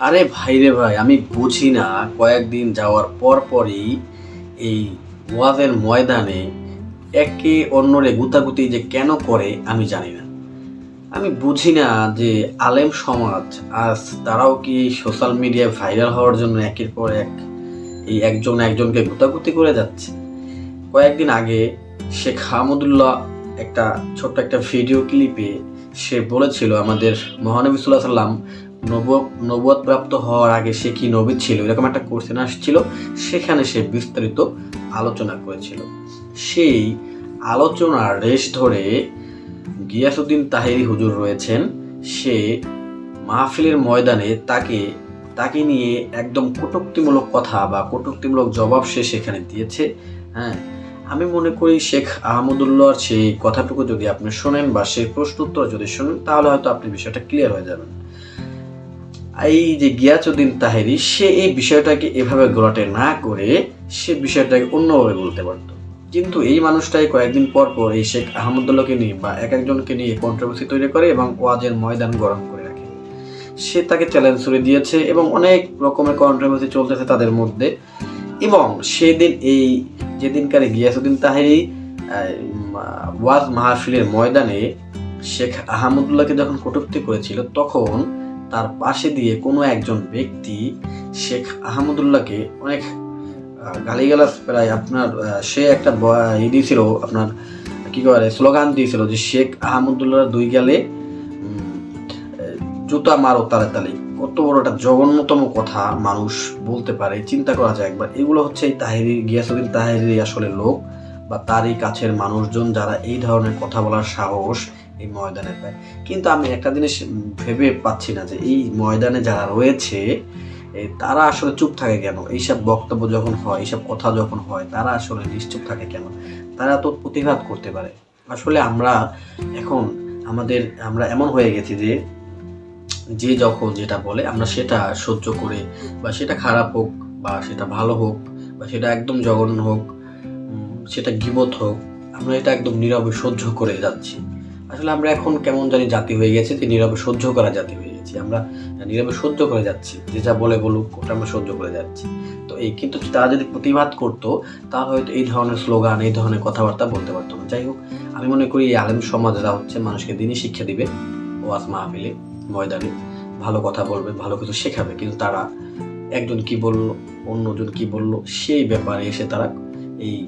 আরে ভাই রে ভাই, আমি বুঝি না, কয়েকদিন যাওয়ার পর পরই এই ওয়াজের ময়দানে একে অন্যরে গুতাগুতি যে কেন করে আমি জানি না। আমি বুঝি না যে আলেম সমাজ আজ তারাও কি সোশ্যাল মিডিয়ায় ভাইরাল হওয়ার জন্য একের পর এক এই একজন একজনকে গুতাগুতি করে যাচ্ছে? কয়েকদিন আগে শেখ হামুদুল্লাহ একটা ছোট্ট একটা ভিডিও ক্লিপে সে বলেছিল আমাদের মহানবী সাল্লাহ সাল্লাম নব প্রাপ্ত হওয়ার আগে সে কি নবী ছিল? এরকম একটা কোশ্চেন আসছিল। সেখানে সে বিস্তারিত আলোচনা করেছিল। সেই আলোচনার রেশ ধরে গিয়াসুদ্দিন তাহেরি হুজুর রয়েছেন। সে মাহফিলের ময়দানে তাকে তাকে নিয়ে একদম কটুক্তিমূলক কথা বা কটুক্তিমূলক জবাব সে সেখানে দিয়েছে। হ্যাঁ আমি মনে করি শেখ আহমদুল্লাহর সেই কথাটুকু যদি আপনি শোনেন বা সেই প্রশ্ন উত্তর যদি শোনেন, তাহলে হয়তো আপনি বিষয়টা ক্লিয়ার হয়ে যাবেন। এই যে গিয়াসুদ্দিন তাহেরি, সে এই বিষয়টাকে এভাবে গোলাটে না করে সে বিষয়টাকে অন্যভাবে বলতে পারতো। কিন্তু এই মানুষটাই কয়েকদিন পর পর এই শেখ আহমদুল্লাহকে নিয়ে বা এক একজনকে নিয়ে কন্ট্রোভার্সি তৈরি করে এবং ওয়াজের ময়দান গরম করে রাখে। সে তাকে চ্যালেঞ্জ করে দিয়েছে এবং অনেক রকমের কন্ট্রোভার্সি চলতেছে তাদের মধ্যে। এবং সেদিন এই যেদিনকারে গিয়াসুদ্দিন তাহেরি ওয়াজ মাহফিলের ময়দানে শেখ আহমদুল্লাহকে যখন কটূক্তি করেছিল, তখন তার পাশে দিয়ে কোনো একজন ব্যক্তি শেখ আহমদুল্লাহকে অনেক গালিগালাজ প্রায় আপনার সে একটা ই দিয়েছিল, আপনার, কি করে, স্লোগান দিয়েছিল যে শেখ আহমদুল্লাহ দুই গেলে জুতা মারো তালে কত বড় একটা জঘন্যতম কথা মানুষ বলতে পারে, চিন্তা করা যায় একবার। এগুলো হচ্ছে এই তাহেরি, গিয়াসুদ্দিন তাহেরি আসলে লোক বা তারই কাছের মানুষজন যারা এই ধরনের কথা বলার সাহস এই ময়দানে পায়। কিন্তু আমি একটা জিনিস ভেবে পাচ্ছি না যে এই ময়দানে যারা রয়েছে তারা আসলে চুপ থাকে কেন? এইসব বক্তব্য যখন হয়, এইসব কথা যখন হয়, তারা আসলে নিশ্চুপ থাকে কেন? তারা তো প্রতিবাদ করতে পারে। আসলে আমরা এখন আমাদের, আমরা এমন হয়ে গেছি যে যে যখন যেটা বলে, আমরা সেটা সহ্য করে বা সেটা খারাপ হোক বা সেটা ভালো হোক বা সেটা একদম জঘন্য হোক সেটা গিবত হোক, আমরা এটা একদম নীরবে সহ্য করে যাচ্ছি। আসলে আমরা এখন কেমন জানি জাতি হয়ে গেছে যে নীরবে সহ্য করা জাতি হয়ে গেছি। আমরা নীরবে সহ্য করে যাচ্ছি। যে যা বলে বলুক, ওটা আমরা সহ্য করে যাচ্ছি। তো এই কিন্তু তারা যদি প্রতিবাদ করতো, তাহলে হয়তো এই ধরনের স্লোগান, এই ধরনের কথাবার্তা বলতে পারতো না। যাই হোক, আমি মনে করি এই আলেম সমাজরা হচ্ছে মানুষকে দিনই শিক্ষা দিবে ওয়াজ মাহফিলে, ময়দানে। ভালো কথা বলবে, ভালো কিছু শেখাবে। কিন্তু তারা একজন কি বলল, অন্যজন কি বলল, সেই ব্যাপারে এসে তারা এই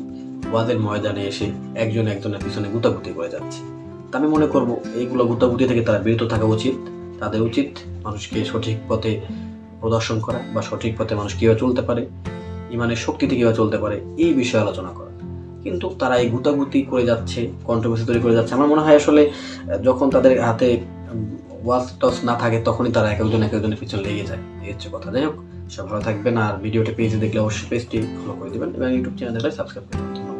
ওয়াজের ময়দানে এসে একজন একজনের পিছনে গুতাগুতি করে যাচ্ছে। তা আমি মনে করব এইগুলো গুতাগুতি থেকে তারা বিরত থাকা উচিত। তাদের উচিত মানুষকে সঠিক পথে প্রদর্শন করা বা সঠিক পথে মানুষ কীভাবে চলতে পারে, ইমানের শক্তিতে কীভাবে চলতে পারে, এই বিষয়ে আলোচনা করা। কিন্তু তারা এই গুতাগুতি করে যাচ্ছে কন্ট্রোভার্সি তৈরি করে যাচ্ছে। আমার মনে হয় আসলে, যখন তাদের হাতে ওয়াজ টস না থাকে, তখনই তারা এক একজন এক একজনের পিছনে লেগে যায়। এই হচ্ছে কথা। যাই হোক সব ভালো থাকবেন। আর ভিডিওটা পেজে দেখলে অবশ্যই পেজটি ফলো করে দেবেন এবং ইউটিউব চ্যানেলটা সাবস্ক্রাইব করে দেবেন।